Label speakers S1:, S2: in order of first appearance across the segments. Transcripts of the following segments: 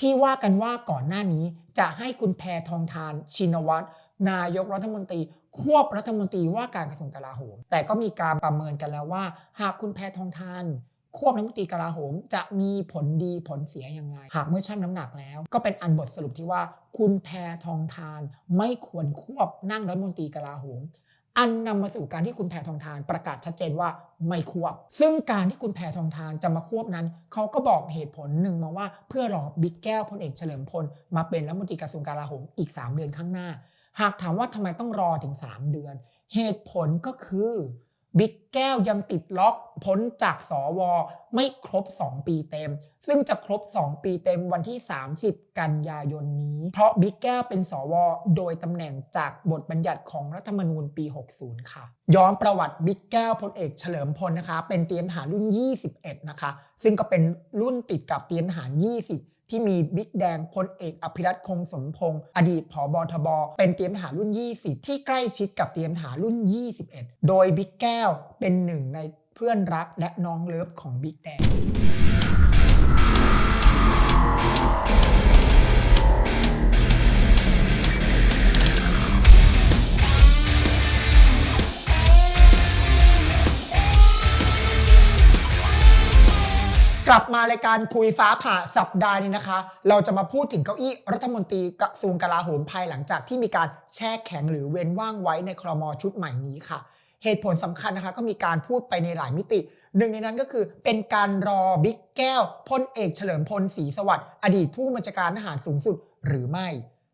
S1: ที่ว่ากันว่าก่อนหน้านี้จะให้คุณแพทองทานชินวัตรนายกรัฐมนตรี ควบรัฐมนตรีว่าการกระทรวงกลาโหม แต่ก็มีการประเมินกันแล้วว่า หากคุณแพทองทานควบรัฐมนตรีกลาโหม จะมีผลดีผลเสียอยังไงหากเมื่อชั่งน้ำหนักแล้ว ก็เป็นอันบทสรุปที่ว่า คุณแพทองทานไม่ควรควบนั่งรัฐมนตรีกลาโหม อันนำมาสู่การที่คุณแพทองทานประกาศชัดเจนว่าไม่ควบ ซึ่งการที่คุณแพทองทานจะมาควบนั้น เขาก็บอกเหตุผลหนึ่งมาว่าเพื่อรอบิ๊กแก้วพลเอกเฉลิมพล มาเป็นรัฐมนตรีกระทรวงกลาโหมอีก 3 เดือนข้างหน้า หากถามว่าทำไมต้องรอถึง 3 เดือน เหตุผลก็คือ บิ๊กแก้วยังติดล็อกพ้นจากสวไม่ครบ 2 ปีเต็ม ซึ่งจะครบ 2 ปีเต็มวันที่ 30 กันยายนนี้ เพราะบิ๊กแก้วเป็นสวโดยตำแหน่งจากบทบัญญัติของรัฐธรรมนูญปี 60 ค่ะ ย้อนประวัติบิ๊กแก้วพลเอกเฉลิมพลนะคะ เป็นเตรียมทหารรุ่น 21 นะคะ ซึ่งก็เป็นรุ่นติดกับเตรียมทหาร 20 ที่มีบิ๊กแดงพลเอกอภิรัตคงสมพงศ์อดีตผอบอทบ เป็นเตรียมทหารรุ่น 20 ที่ใกล้ชิดกับเตรียมทหารรุ่น 21 โดยบิ๊กแก้วเป็นหนึ่งในเพื่อนรักและน้องเลิฟของบิ๊กแดง กลับมารายการคุยฟ้าผ่าสัปดาห์นี้นะคะ เราจะมาพูดถึงเก้าอี้รัฐมนตรีกระทรวงกลาโหมภายหลังจากที่มีการแช่แข็งหรือเว้นว่างไว้ในครมชุดใหม่นี้ค่ะ เหตุผลสำคัญนะคะก็มีการพูดไปในหลายมิติ หนึ่งในนั้นก็คือเป็นการรอบิ๊กแก้วพลเอกเฉลิมพลศรีสวัสดิ์อดีตผู้บัญชาการทหารสูงสุดหรือไม่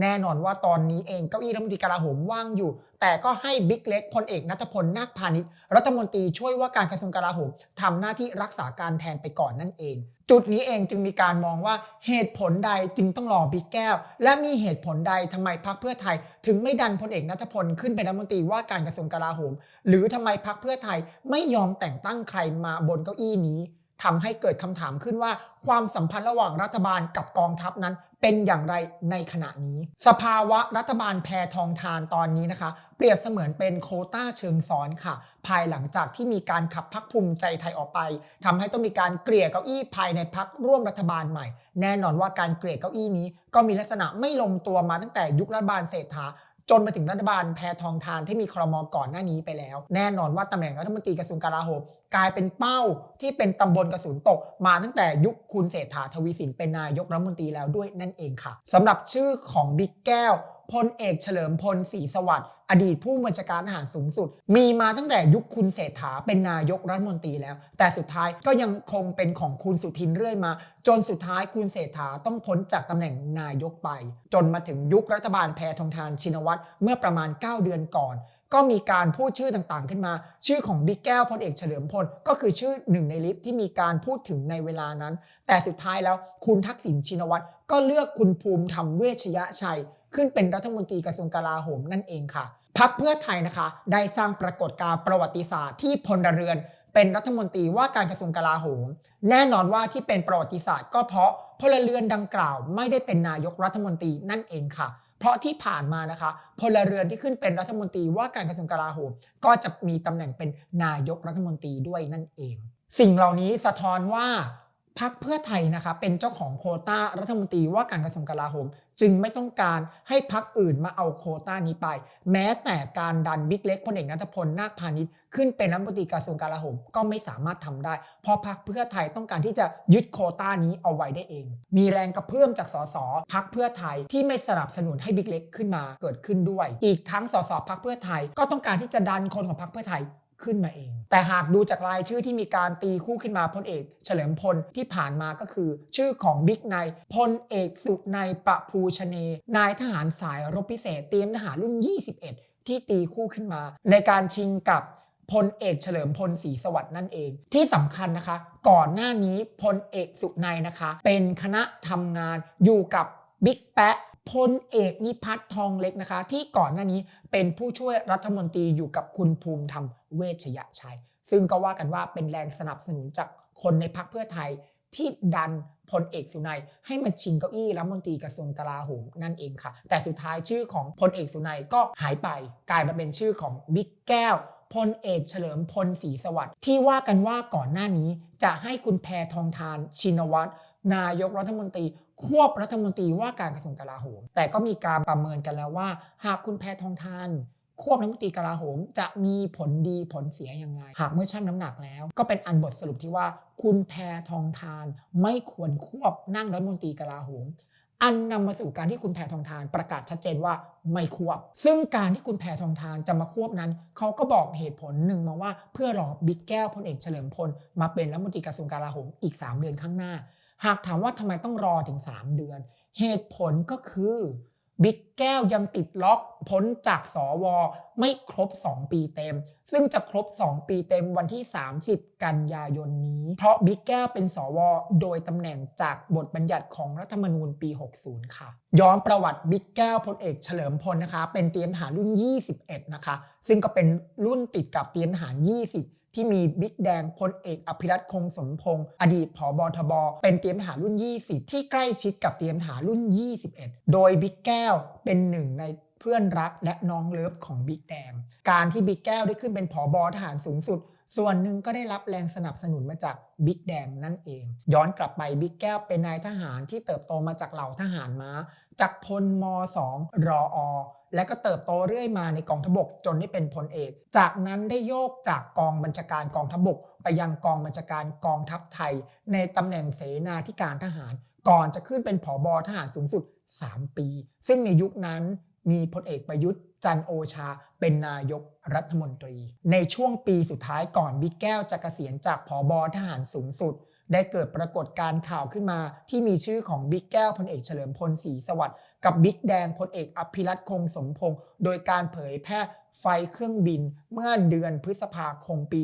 S1: แน่นอนว่าตอนนี้เองเก้าอี้รัฐมนตรีกลาโหมว่างอยู่ แต่ก็ให้บิ๊กเล็กพลเอกนัทพลนาคพาณิชย์รัฐมนตรีช่วยว่าการกระทรวงกลาโหมทำหน้าที่รักษาการแทนไปก่อนนั่นเอง จุดนี้เองจึงมีการมองว่าเหตุผลใดจึงต้องรอบิ๊กแก้ว และมีเหตุผลใดทำไมพรรคเพื่อไทย ถึงไม่ดันพลเอกนัทพลขึ้นเป็นรัฐมนตรีว่าการกระทรวงกลาโหม หรือทำไมพรรคเพื่อไทยไม่ยอมแต่งตั้งใครมาบนเก้าอี้นี้ ทำให้เกิดคำถามขึ้นว่า ความสัมพันธ์ระหว่างรัฐบาลกับกองทัพนั้น เป็นอย่างไรในขณะนี้ สภาวะรัฐบาลแพทองทานตอนนี้นะคะ เปรียบเสมือนเป็นโคต้าเชิงซ้อนค่ะ ภายหลังจากที่มีการขับพักภูมิใจไทยออกไปทำให้ต้องมีการเกลี่ยเก้าอี้ภายในพักร่วมรัฐบาลใหม่ แน่นอนว่าการเกลี่ยเก้าอี้นี้ ก็มีลักษณะไม่ลงตัวมาตั้งแต่ยุครัฐบาลเศรษฐา จนมาถึงรัฐบาลแพทองทานที่มีครมก่อนหน้านี้ไปแล้ว แน่นอนว่าตำแหน่งรัฐมนตรีกระทรวงกลาโหมกลายเป็นเป้าที่เป็นตำบลกระสุนตก มาตั้งแต่ยุคคุณเศรษฐาทวีสินเป็นนายกรัฐมนตรีแล้วด้วยนั่นเองค่ะสำหรับชื่อของบิ๊กแก้ว พลเอกเฉลิมพลศรีสวัสดิ์อดีตผู้บัญชาการทหารสูงสุด มีมาตั้งแต่ยุคคุณเศรษฐาเป็นนายกรัฐมนตรีแล้ว แต่สุดท้ายก็ยังคงเป็นของคุณสุทินเรื่อยมา จนสุดท้ายคุณเศรษฐาต้องพ้นจากตำแหน่งนายกไป จนมาถึงยุครัฐบาลแพทองทานชินวัตรเมื่อประมาณ 9 เดือนก่อน ก็มีการพูดชื่อต่างๆขึ้นมา ชื่อของบิ๊กแก้วพลเอกเฉลิมพลก็คือชื่อหนึ่งในลิสต์ที่มีการพูดถึงในเวลานั้น แต่สุดท้ายแล้วคุณทักษิณชินวัตรก็เลือกคุณภูมิธรรมเวชยชัย ขึ้นเป็นรัฐมนตรีกระทรวงกลาโหมนั่นเองค่ะพักเพื่อไทยนะคะ ได้สร้างปรากฏการณ์ประวัติศาสตร์ที่พลเรือน เป็นรัฐมนตรีว่าการกระทรวงกลาโหม แน่นอนว่าที่เป็นประวัติศาสตร์ ก็เพราะพลเรือนดังกล่าว ไม่ได้เป็นนายกรัฐมนตรีนั่นเองค่ะ เพราะที่ผ่านมานะคะพลเรือนที่ขึ้นเป็นรัฐมนตรีว่าการกระทรวงกลาโหม ก็จะมีตำแหน่งเป็นนายกรัฐมนตรีด้วยนั่นเอง สิ่งเหล่านี้สะท้อนว่าพักเพื่อไทยนะคะเป็นเจ้าของโคต้ารัฐมนตรีว่าการกระทรวงกลาโหม จึงไม่ต้องการให้พักอื่นมาเอาโคต้านี้ไป แม้แต่การดันบิ๊กเล็กพลเอกนัทพลนาคพาณิชย์ขึ้นเป็นรัฐมนตรีกระทรวงกลาโหมก็ไม่สามารถทำได้ เพราะพักเพื่อไทยต้องการที่จะยึดโคต้านี้เอาไว้ได้เอง มีแรงกระเพื่อมจากสสพักเพื่อไทยที่ไม่สนับสนุนให้บิ๊กเล็กขึ้นมาเกิดขึ้นด้วย อีกทั้งสสพักเพื่อไทยก็ต้องการที่จะดันคนของพักเพื่อไทย ขึ้นมาเอง แต่หากดูจากรายชื่อที่มีการตีคู่ขึ้นมาพลเอก เฉลิมพลที่ผ่านมาก็คือ ชื่อของบิ๊กนายพลเอกสุนายประภูชเน นายทหารสายรบพิเศษเตรียมทหารรุ่น 21 ที่ตีคู่ขึ้นมา ในการชิงกับพลเอกเฉลิมพลศรีสวัสดิ์นั่นเอง ที่สำคัญนะคะ ก่อนหน้านี้พลเอกสุนายนะคะ เป็นคณะทำงานอยู่กับบิ๊กแปะ พลเอกนิพัฒน์ทองเล็กนะคะ ที่ก่อนหน้านี้เป็นผู้ช่วยรัฐมนตรีอยู่กับคุณภูมิธรรมเวชยชัย ซึ่งก็ว่ากันว่าเป็นแรงสนับสนุนจากคนในพรรคเพื่อไทยที่ดันพลเอกสุนัยให้มาชิงเก้าอี้รัฐมนตรีกระทรวงกลาโหมนั่นเองค่ะ แต่สุดท้ายชื่อของพลเอกสุนัยก็หายไป กลายมาเป็นชื่อของบิ๊กแก้วพลเอกเฉลิมพลศรีสวัสดิ์ที่ว่ากันว่าก่อนหน้านี้จะให้คุณแพทองทานชินวัตรนายกรัฐมนตรี ควบรัฐมนตรีว่าการกระทรวงกลาโหม แต่ก็มีการประเมินกันแล้วว่า หากคุณแพทองทานควบรัฐมนตรีกลาโหม จะมีผลดีผลเสียอย่างไร หากเมื่อชั่งน้ำหนักแล้ว ก็เป็นอันบทสรุปที่ว่า คุณแพทองทานไม่ควรควบนั่งรัฐมนตรีกลาโหม อันนำมาสู่การที่คุณแพทองทานประกาศชัดเจนว่าไม่ควบ ซึ่งการที่คุณแพทองทานจะมาควบนั้น เขาก็บอกเหตุผลหนึ่งมาว่า เพื่อรอบิ๊กแก้วพลเอกเฉลิมพลมาเป็นรัฐมนตรีกระทรวงกลาโหมอีก 3 เดือนข้างหน้า หากถามว่าทำไมต้องรอถึง 3 เดือน เหตุผลก็คือบิ๊กแก้วยังติดล็อกพ้นจากสวไม่ครบ 2 ปีเต็ม ซึ่งจะครบ 2 ปีเต็มวันที่ 30 กันยายนนี้ เพราะบิ๊กแก้วเป็นสวโดยตำแหน่งจากบทบัญญัติของรัฐธรรมนูญปี 60 ค่ะ ย้อนประวัติบิ๊กแก้วพลเอกเฉลิมพลนะคะ เป็นเตรียมทหารรุ่น 21 นะคะ ซึ่งก็เป็นรุ่นติดกับเตรียมทหาร 20 ที่มีบิ๊กแดงพลเอกอภิรัตคงสมพงศ์อดีตผบทบเป็นเตรียมทหารรุ่น 20 ที่ใกล้ชิดกับเตรียมทหารรุ่น 21 โดยบิ๊กแก้วเป็นหนึ่งในเพื่อนรักและน้องเลิฟของบิ๊กแดง การที่บิ๊กแก้วได้ขึ้นเป็นผอบทหารสูงสุด ส่วนหนึ่งก็ได้รับแรงสนับสนุนมาจากบิ๊กแดงนั่นเอง ย้อนกลับไปบิ๊กแก้วเป็นนายทหารที่เติบโตมาจากเหล่าทหารม้า จากพลม2รออและก็เติบโตเรื่อยมาในกองทบกจนได้เป็นพลเอก จากนั้นได้โยกจากกองบัญชาการกองทบก ไปยังกองบัญชาการกองทัพไทย ในตำแหน่งเสนาธิการทหาร ก่อนจะขึ้นเป็นผอบอทหารสูงสุด 3 ปี ซึ่งในยุคนั้นมีพลเอกประยุทธ์จันโอชาเป็นนายกรัฐมนตรี ในช่วงปีสุดท้ายก่อนบิ๊กแก้วจะเกษียณจากผอบอทหารสูงสุด ได้เกิดปรากฏการณ์ข่าวขึ้นมา ที่มีชื่อของบิ๊กแก้วพลเอกเฉลิมพลศรีสวัสดิ์กับบิ๊กแดงพลเอกอภิรัตคงสมพงศ์โดยการเผยแพร่ไฟเครื่องบินเมื่อเดือนพฤษภาคมปี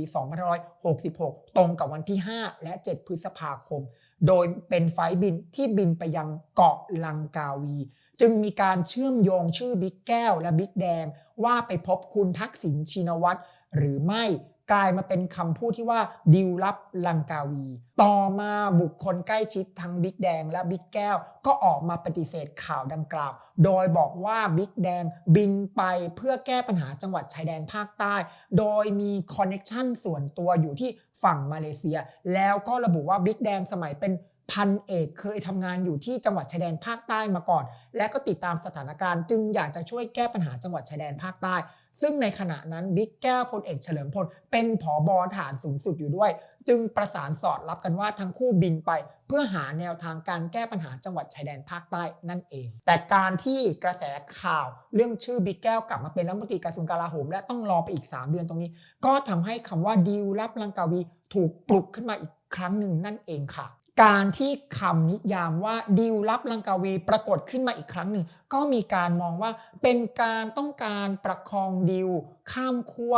S1: 2566 ตรงกับวันที่ 5 และ 7 พฤษภาคม โดยเป็นไฟบินที่บินไปยังเกาะลังกาวี จึงมีการเชื่อมโยงชื่อบิ๊กแก้วและบิ๊กแดงว่าไปพบคุณทักษิณชินวัตรหรือไม่ กลายมาเป็นคำพูดที่ว่าดิวลับลังกาวี ต่อมาบุคคลใกล้ชิดทั้งบิ๊กแดงและบิ๊กแก้ว ก็ออกมาปฏิเสธข่าวดังกล่าว โดยบอกว่าบิ๊กแดงบินไปเพื่อแก้ปัญหาจังหวัดชายแดนภาคใต้ โดยมีคอนเน็ชันส่วนตัวอยู่ที่ฝั่งมาเลเซีย แล้วก็ระบุว่าบิ๊กแดงสมัยเป็นพันเอกเคยทำงานอยู่ที่จังหวัดชายแดนภาคใต้มาก่อน และก็ติดตามสถานการณ์จึงอยากจะช่วยแก้ปัญหาจังหวัดชายแดนภาคใต้ ซึ่งในขณะนั้นบิ๊กแก้วพลเอกเฉลิมพลเป็นผอบอฐานสูงสุดอยู่ด้วย จึงประสานสอดรับกันว่าทั้งคู่บินไป เพื่อหาแนวทางการแก้ปัญหาจังหวัดชายแดนภาคใต้นั่นเอง แต่การที่กระแสข่าวเรื่องชื่อบิ๊กแก้วกลับมาเป็นรัฐมนตรีกระทรวงกลาโหม และต้องรอไปอีก 3 เดือนตรงนี้ ก็ทำให้คำว่าดีลลับลังกาวีถูกปลุกขึ้นมาอีกครั้งหนึ่งนั่นเองค่ะ การที่คำนิยามว่าดีลลับลังกาวีปรากฏขึ้นมาอีกครั้งหนึ่งก็มีการมองว่าเป็นการต้องการประคองดีลข้ามขั้ว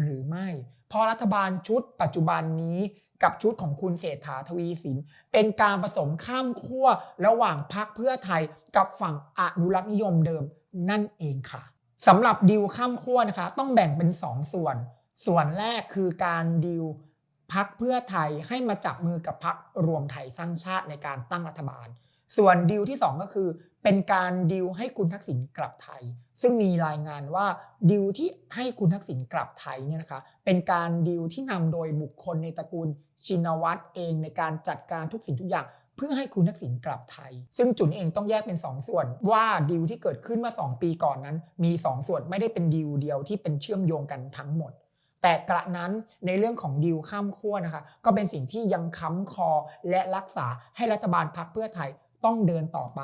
S1: หรือไม่ เพราะรัฐบาลชุดปัจจุบันนี้กับชุดของคุณเศรษฐาทวีสิน เป็นการผสมข้ามขั้วระหว่างพรรคเพื่อไทยกับฝั่งอนุรักษ์นิยมเดิมนั่นเองค่ะสำหรับดีลข้ามขั้วนะคะ ต้องแบ่งเป็น 2ส่วน ส่วนแรกคือการดีล พักเพื่อไทยให้มาจับมือกับพักรวมไทยสร้างชาติในการตั้งรัฐบาล ส่วนดีลที่ 2 ก็คือ เป็นการดีลให้คุณทักษิณกลับไทย ซึ่งมีรายงานว่าดีลที่ให้คุณทักษิณกลับไทยเนี่ยนะคะเป็นการดีลที่นำโดยบุคคลในตระกูลชินวัตรเองในการจัดการทุกสิ่งทุกอย่างเพื่อให้คุณทักษิณกลับไทย ซึ่งจุนเองต้องแยกเป็น 2ส่วน ว่าดีลที่เกิดขึ้นเมื่อ 2 ปีก่อนนั้น มี2ส่วนไม่ได้เป็นดีลเดียวที่เป็นเชื่อมโยงกันทั้งหมด แต่กระนั้นในเรื่องของดีลข้ามขั้วนะคะ ก็เป็นสิ่งที่ยังค้ำคอและรักษาให้รัฐบาลพักเพื่อไทยต้องเดินต่อไป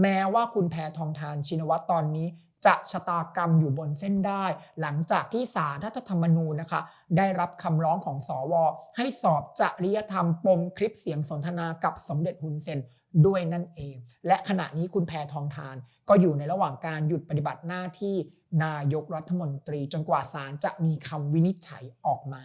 S1: แม้ว่าคุณแพทองทานชินวัตรตอนนี้ จะชะตากรรมอยู่บนเส้นได้ หลังจากที่สารรัฐธรรมนูญนะคะ ได้รับคำร้องของสอวให้สอบจริยธรรมปมคลิปเสียงสนทนากับสมเด็จฮุนเซน ด้วยนั่นเอง และขณะนี้คุณแพทองทาน ก็อยู่ในระหว่างการหยุดปฏิบัติหน้าที่นายกรัฐมนตรีจนกว่าศาลจะมีคำวินิจฉัยออกมา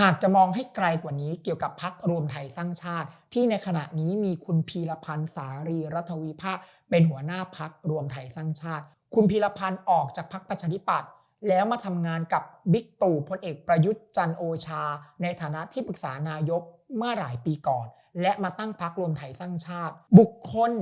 S1: หากจะมองให้ไกลกว่านี้เกี่ยวกับพักรวมไทยสร้างชาติ ที่ในขณะนี้มีคุณพีรพันธ์สารีรัฐวิภาเป็นหัวหน้าพักรวมไทยสร้างชาติ คุณพีรพันธ์ออกจากพักประชาธิปัตย์แล้วมาทำงานกับบิ๊กตู่พลเอกประยุทธ์จันโอชา ในฐานะที่ปรึกษานายกเมื่อหลายปีก่อน และมาตั้งพักรวมไทยสร้างชาติ บุคคล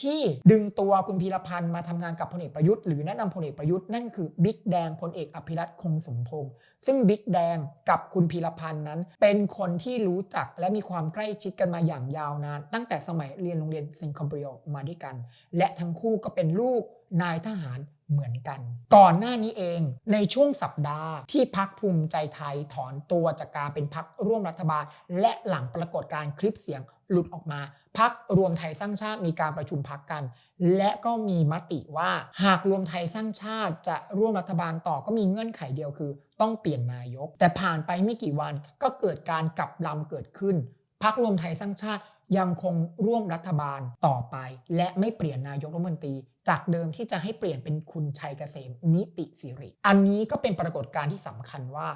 S1: ที่ดึงตัวคุณพีรพันธ์มาทำงานกับพลเอกประยุทธ์หรือแนะนำพลเอกประยุทธ์นั่นคือบิ๊กแดงพลเอกอภิรัตคงสมพงษ์ซึ่งบิ๊กแดงกับคุณพีรพันธ์นั้น เป็นคนที่รู้จักและมีความใกล้ชิดกันมาอย่างยาวนาน ตั้งแต่สมัยเรียนโรงเรียนเซนต์คอมเบรียลมาด้วยกัน และทั้งคู่ก็เป็นลูก นายทหารเหมือนกัน ก่อนหน้านี้เองในช่วงสัปดาห์ที่พักภูมิใจไทยถอนตัวจากการเป็นพักร่วมรัฐบาล และหลังปรากฏการคลิปเสียงหลุดออกมา พักรวมไทยสร้างชาติมีการประชุมพักกัน และก็มีมติว่าหากรวมไทยสร้างชาติจะร่วมรัฐบาลต่อก็มีเงื่อนไขเดียวคือ ต้องเปลี่ยนนายก แต่ผ่านไปไม่กี่วันก็เกิดการกลับลำเกิดขึ้น พักรวมไทยสร้างชาติยังคงร่วมรัฐบาลต่อไป และไม่เปลี่ยนนายกรัฐมนตรี จากเดิมที่จะให้เปลี่ยนเป็นคุณชัยเกษมนิติสิริ อันนี้ก็เป็นปรากฏการณ์ที่สำคัญว่า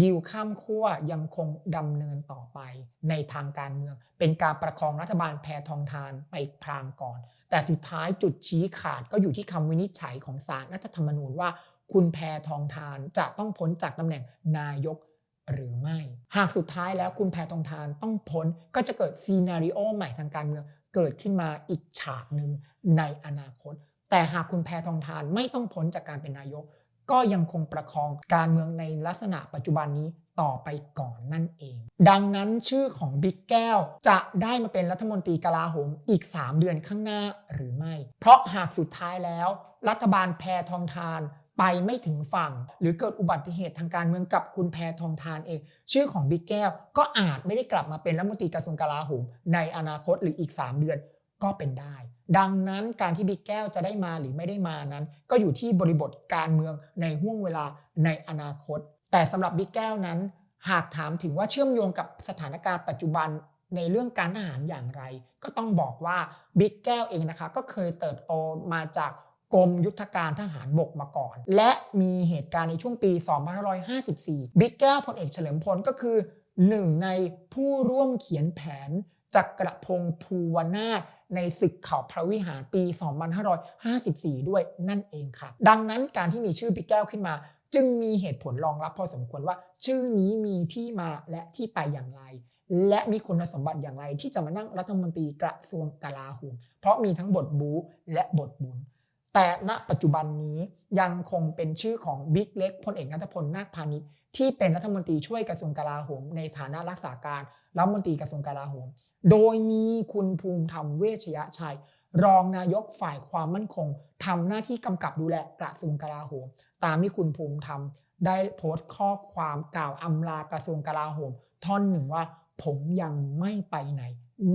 S1: ดีลข้ามขั้วยังคงดำเนินต่อไปในทางการเมือง เป็นการประคองรัฐบาลแพทองทานไปพรางก่อน แต่สุดท้ายจุดชี้ขาดก็อยู่ที่คำวินิจฉัยของศาลรัฐธรรมนูญว่า คุณแพทองทานจะต้องพ้นจากตำแหน่งนายกหรือไม่ หากสุดท้ายแล้วคุณแพทองทานต้องพ้นก็จะเกิดซีนารีโอใหม่ทางการเมืองเกิดขึ้นมาอีกฉากหนึ่งในอนาคต แต่หากคุณแพทองทานไม่ต้องพ้นจากการเป็นนายก ก็ยังคงประคองการเมืองในลักษณะปัจจุบันนี้ต่อไปก่อนนั่นเอง ดังนั้นชื่อของบิ๊กแก้วจะได้มาเป็นรัฐมนตรีกลาโหมอีก 3 เดือนข้างหน้าหรือไม่ เพราะหากสุดท้ายแล้ว รัฐบาลแพทองทานไปไม่ถึงฝั่ง หรือเกิดอุบัติเหตุทางการเมืองกับคุณแพทองทานเอง ชื่อของบิ๊กแก้วก็อาจไม่ได้กลับมาเป็นรัฐมนตรีกระทรวงกลาโหมในอนาคตหรืออีก 3 เดือนก็เป็นได้ ดังนั้นการที่บิ๊กแก้วจะได้มาหรือไม่ได้มานั้น ก็อยู่ที่บริบทการเมืองในห่วงเวลาในอนาคต แต่สำหรับบิ๊กแก้วนั้น หากถามถึงว่าเชื่อมโยงกับสถานการณ์ปัจจุบันในเรื่องการทหารอย่างไร ก็ต้องบอกว่าบิ๊กแก้วเองนะคะ ก็เคยเติบโตมาจากกรมยุทธการทหารบกมาก่อน และมีเหตุการณ์ในช่วงปี 2554 บิ๊กแก้วพลเอกเฉลิมพลก็คือหนึ่งในผู้ร่วมเขียนแผน จักรพงศ์ภูวนาถในศึกเขาพระวิหารปี 2554 ด้วยนั่นเองค่ะ ดังนั้นการที่มีชื่อพี่แก้วขึ้นมา จึงมีเหตุผลรองรับพอสมควรว่า ชื่อนี้มีที่มาและที่ไปอย่างไร และมีคุณสมบัติอย่างไรที่จะมานั่งรัฐมนตรีกระทรวงกลาโหมเพราะมีทั้งบทบูและบทบุญ แต่ณปัจจุบันนี้ยังคงเป็นชื่อของบิ๊กเล็กพลเอกนัทพลนาคพาณิชย์ที่เป็นรัฐมนตรีช่วยกระทรวงกลาโหม ในฐานะรักษาการรัฐมนตรีกระทรวงกลาโหม โดยมีคุณภูมิธรรมเวชยชัย รองนายกฝ่ายความมั่นคงทำหน้าที่กำกับดูแลกระทรวงกลาโหม ตามที่คุณภูมิธรรมได้โพสต์ข้อความกล่าวอำลากระทรวงกลาโหม ท่อนหนึ่งว่า ผมยังไม่ไปไหน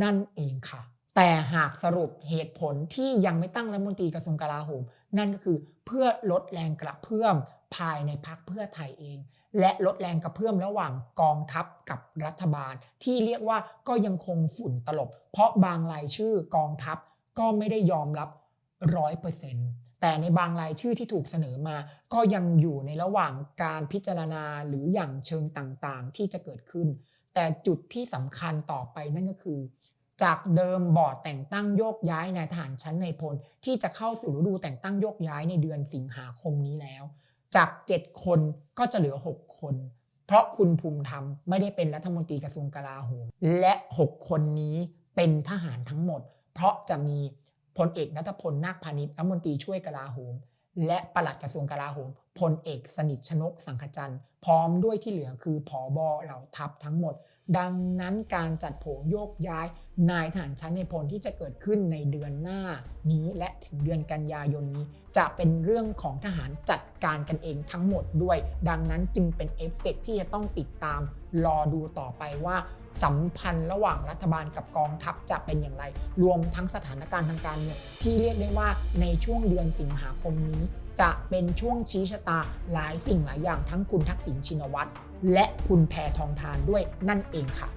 S1: นั่นเองค่ะ แต่หากสรุปเหตุผลที่ยังไม่ตั้งรัฐมนตรีกระทรวงกลาโหม นั่นก็คือเพื่อลดแรงกระเพื่อมภายในพักเพื่อไทยเอง และลดแรงกระเพื่อมระหว่างกองทัพกับรัฐบาล ที่เรียกว่าก็ยังคงฝุ่นตลบ เพราะบางรายชื่อกองทัพก็ไม่ได้ยอมรับร้อยเปอร์เซ็นต์แต่ในบางรายชื่อที่ถูกเสนอมา ก็ยังอยู่ในระหว่างการพิจารณาหรืออย่างเชิงต่างๆ ที่จะเกิดขึ้น แต่จุดที่สำคัญต่อไปนั่นก็คือ จากเดิมบอร์ดแต่งตั้งโยกย้ายนายทหารชั้นในพล ที่จะเข้าสู่ฤดูแต่งตั้งโยกย้ายในเดือนสิงหาคมนี้แล้ว จาก 7 คนก็จะเหลือ 6 คน เพราะคุณภูมิธรรมไม่ได้เป็นรัฐมนตรีกระทรวงกลาโหมและ 6 คนนี้เป็นทหารทั้งหมด เพราะจะมีพลเอกนัทพลนาคพาณิชย์รัฐมนตรีช่วยกลาโหม และปลัดกระทรวงกลาโหมพลเอกสนิทชนกสังขจันทร์พร้อมด้วยที่เหลือคือผอบอเหล่าทัพทั้งหมด ดังนั้นการจัดโผโยกย้ายนายทหารชั้นในพลที่จะเกิดขึ้นในเดือนหน้านี้และถึงเดือนกันยายนนี้ จะเป็นเรื่องของทหารจัดการกันเองทั้งหมดด้วย ดังนั้นจึงเป็นเอฟเฟกต์ที่จะต้องติดตาม รอดูต่อไปว่า สัมพันธ์ระหว่างรัฐบาลกับกองทัพจะเป็นอย่างไร รวมทั้งสถานการณ์ทางการเมืองที่เรียกได้ว่าในช่วงเดือนสิงหาคมนี้ จะเป็นช่วงชี้ชะตาหลายสิ่งหลายอย่างทั้งคุณทักษิณชินวัตร และคุณแพทองทานด้วยนั่นเองค่ะ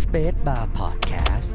S2: Space Bar Podcast